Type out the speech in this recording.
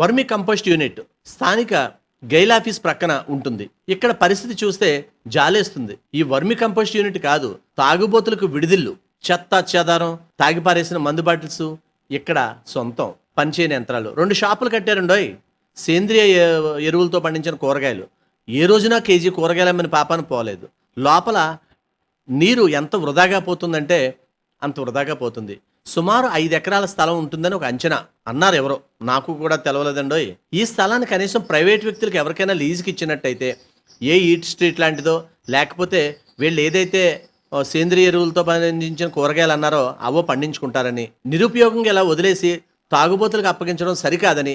వర్మి compost unit స్థానిక GAIL office ప్రక్కన ఉంటుంది. ఇక్కడ పరిస్థితి చూస్తే జాలేస్తుంది. ఈ వర్మి కంపోస్ట్ యూనిట్ కాదు తాగుబోతులకు విడిదిల్లు. చెత్త చెదారం తాగిపారేసిన మందు బాటిల్స్ ఇక్కడ సొంతం. పనిచేయని యంత్రాలు. రెండు షాపులు కట్టారండోయ్. సేంద్రియ ఎరువులతో పండించిన కూరగాయలు. ఏ రోజున కేజీ కూరగాయలు అమ్మని పాపాన పోలేదు. లోపల నీరు ఎంత వృధాగా పోతుందంటే అంత వృధాగా పోతుంది. సుమారు ఐదు ఎకరాల స్థలం ఉంటుందని ఒక అంచనా. అన్నారు ఎవరో. నాకు కూడా తెలవలేదండోయ్. ఈ స్థలాన్ని కనీసం ప్రైవేట్ వ్యక్తులకు ఎవరికైనా లీజుకి ఇచ్చినట్టయితే ఏ ఈట్ స్ట్రీట్ లాంటిదో లేకపోతే వీళ్ళు ఏదైతే సేంద్రియ ఎరువులతో పండించిన కూరగాయలు అన్నారో అవో పండించుకుంటారని నిరుపయోగంగా ఇలా వదిలేసి తాగుబోతులకు అప్పగించడం సరికాదని